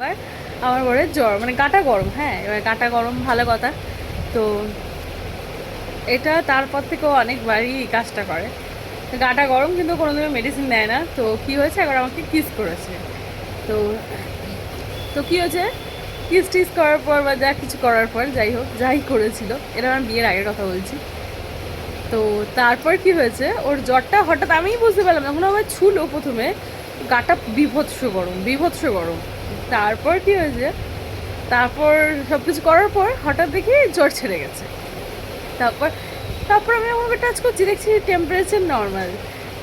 এবার আমার বরের জ্বর মানে গাটা গরম হ্যাঁ এবার গাটা গরম, ভালো কথা। তো এটা তারপর থেকে ও অনেকবারই কাজটা করে। গাটা গরম, কিন্তু কোনোদিনও মেডিসিন নেয় না। তো কি হয়েছে? একবার আমাকে কিস করেছে। তো তো কি হয়েছে? কিস টিস করার পর বা যা কিছু করার পর, যাই হোক, যাই করেছিল। এটা আমার বিয়ের আগের কথা বলছি। তো তারপর কি হয়েছে? ওর জ্বরটা হঠাৎ আমিই বুঝতে পারলাম যখন আমার ছুলো প্রথমে গাটা বিভৎস গরম বিভৎস গরম। তারপর কি হয়েছে? তারপর সব কিছু করার পর হঠাৎ দেখি জ্বর ছেড়ে গেছে। তারপর তারপর আমি আমাকে টাচ করছি, দেখছি টেম্পারেচার নর্মাল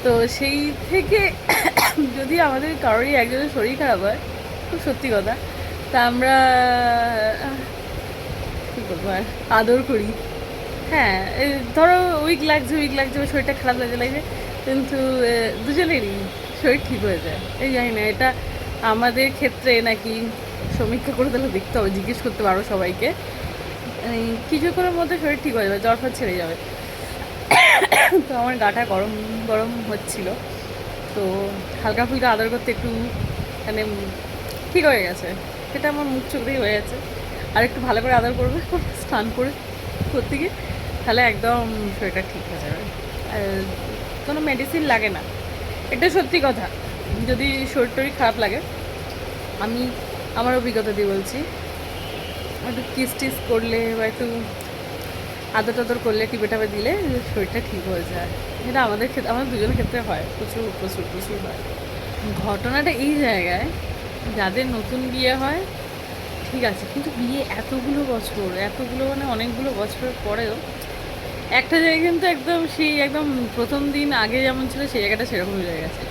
তো সেই থেকে যদি আমাদের কারোরই একজনের শরীর খারাপ হয়, খুব সত্যি কথা, তা আমরা, কী করব আর, আদর করি। হ্যাঁ ধরো উইক লাগছে উইক লাগছে শরীরটা খারাপ লাগছে লাগছে, কিন্তু দুজনেরই শরীর ঠিক হয়ে যায়। এই জানি না, এটা আমাদের ক্ষেত্রে নাকি সমীক্ষা করে তাহলে দেখতে হবে, জিজ্ঞেস করতে পারো সবাইকে। এই কিছুক্ষণের মধ্যে শরীর ঠিক হয়ে যাবে, জ্বর ফর ছেড়ে যাবে। তো আমার গাটা গরম গরম হচ্ছিল। তো হালকা ফুলকা আদর করতে একটু মানে ঠিক হয়ে গেছে। সেটা আমার মুখ চোখ দিয়ে হয়ে গেছে। আর একটু ভালো করে আদর করবে, স্নান করে করতে গিয়ে। তাহলে একদম শরীরটা ঠিক হয়ে যাবে। কোনো মেডিসিন লাগে না। এটা সত্যি কথা। যদি শরীর টরীর খারাপ লাগে, আমি আমার অভিজ্ঞতা দিয়ে বলছি, একটু কিস টিস করলে বা একটু আদর টাদর করলে টিপে টাপে দিলে শরীরটা ঠিক হয়ে যায়। এটা আমাদের ক্ষেত্রে, আমাদের দুজনের ক্ষেত্রে হয়, প্রচুর প্রচুর প্রচুর হয়। ঘটনাটা এই জায়গায়, যাদের নতুন বিয়ে হয়, ঠিক আছে, কিন্তু বিয়ে এতগুলো বছর, এতগুলো মানে অনেকগুলো বছরের পরেও, একটা জায়গায় কিন্তু একদম সেই একদম প্রথম দিন আগে যেমন ছিল, সেই জায়গাটা সেরকমই রয়ে গেছে।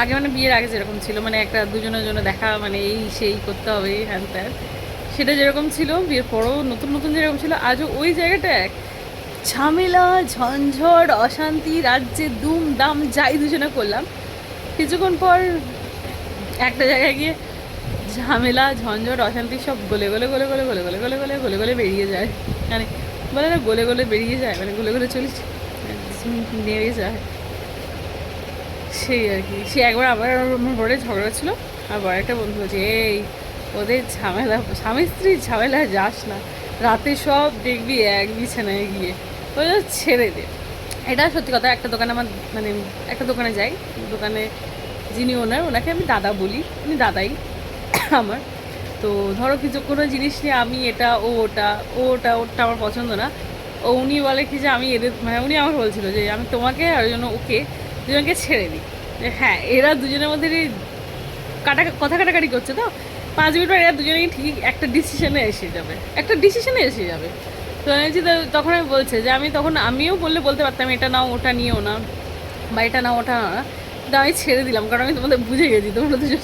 আগে মানে বিয়ের আগে যেরকম ছিল মানে একটা দুজনের জন্য দেখা মানে এই সেই করতে হবে হ্যান ত্যান সেটা যেরকম ছিল, বিয়ের পরও নতুন নতুন যেরকম ছিল, আজও ওই জায়গাটা এক। ঝামেলা, ঝঞ্ঝট, অশান্তি, রাজ্যে দুম দাম যাই দুজনে করলাম। কিছুক্ষণ পর একটা জায়গায় গিয়ে ঝামেলা, ঝঞ্ঝট, অশান্তি সব গলে গলে গলে গলে গলে গলে গলে গলে গলে গলে বেরিয়ে যায়। মানে বলে না, গলে গলে বেরিয়ে যায় মানে গলে গলে চলিস নেমে যায়। সেই আর কি। সে একবার আবার আমার বড়ে ঝগড়া ছিল আর বড় একটা বন্ধু বলছে, এই, ওদের ঝামেলা, স্বামী স্ত্রীর ঝামেলা যাস না। রাতে সব দেখবি এক বিছানায় গিয়ে। ওই ছেড়ে দে। এটা সত্যি কথা, একটা দোকানে আমার মানে একটা দোকানে যাই। দোকানে যিনি ওনার, ওনাকে আমি দাদা বলি। উনি দাদাই আমার। তো ধরো কিছু, কোনো জিনিস নিয়ে আমি এটা, ও ওটা ও ওটা ওটা আমার পছন্দ না। ও উনি বলে কি যে, আমি এদের মানে উনি আমার বলছিল যে, আমি তোমাকে আর জন্য ওকে দুজনকে ছেড়ে দিই। হ্যাঁ এরা দুজনের মধ্যে কাটা কথা কাটাকাটি করছে তো? পাঁচ মিনিট পর এরা দুজনেই ঠিক একটা ডিসিশনে এসে যাবে। একটা ডিসিশনে এসে যাবে। তো যে তখন আমি বলছে যে, আমি তখন, আমিও বললে বলতে পারতাম, এটা নাও, ওটা নিয়েও না বা এটা নাও, ওটা না। কিন্তু আমি ছেড়ে দিলাম, কারণ আমি তোমাদের বুঝে গেছি, তোমরা দুজন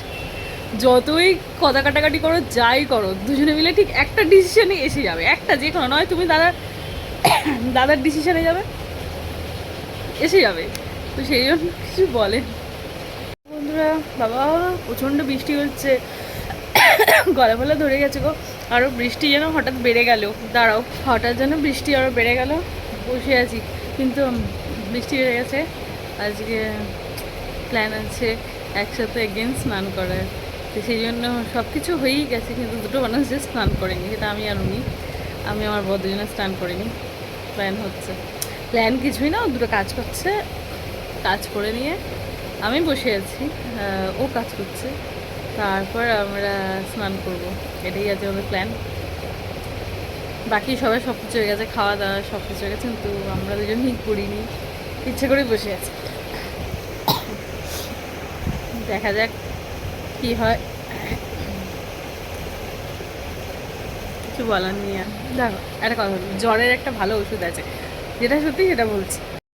যতই কথা কাটাকাটি করো, যাই করো, দুজনে মিলে ঠিক একটা ডিসিশনে এসে যাবে। একটা যে কোনো নয়, তুমি দাদার দাদার ডিসিশনে যাবে, এসে যাবে। তো সেই জন্য কিছু বলে বন্ধুরা, বাবা প্রচণ্ড বৃষ্টি হচ্ছে। গলা ফলা ধরে গেছে গো। আরও বৃষ্টি যেন হঠাৎ বেড়ে গেল। দাঁড়াও, হঠাৎ যেন বৃষ্টি আরও বেড়ে গেল। বসে আছি। কিন্তু বৃষ্টি বেড়ে গেছে। আজকে প্ল্যান আছে একসাথে এগেন স্নান করার। তো সেই জন্য সব কিছু হয়েই গেছে, কিন্তু দুটো মানুষ যে স্নান করেনি, সেটা আমি আর উনি। আমি আমার দুজনে স্নান করিনি। প্ল্যান হচ্ছে। প্ল্যান কিছুই না দুটো কাজ করছে। কাজ করে নিয়ে আমি বসে আছি ও কাজ করছে। তারপর আমরা স্নান করব। এটাই আছে আমাদের প্ল্যান বাকি সবাই সব কিছু হয়ে গেছে খাওয়া দাওয়া সব কিছু হয়ে গেছে, কিন্তু আমরা দুজনেই করিনি। ইচ্ছে করে বসে আছি। দেখা যাক কি হয়। কিছু বলার নিয়ে দেখো একটা কথা জ্বরের একটা ভালো ওষুধ আছে। যেটা সত্যি সেটা বলছি।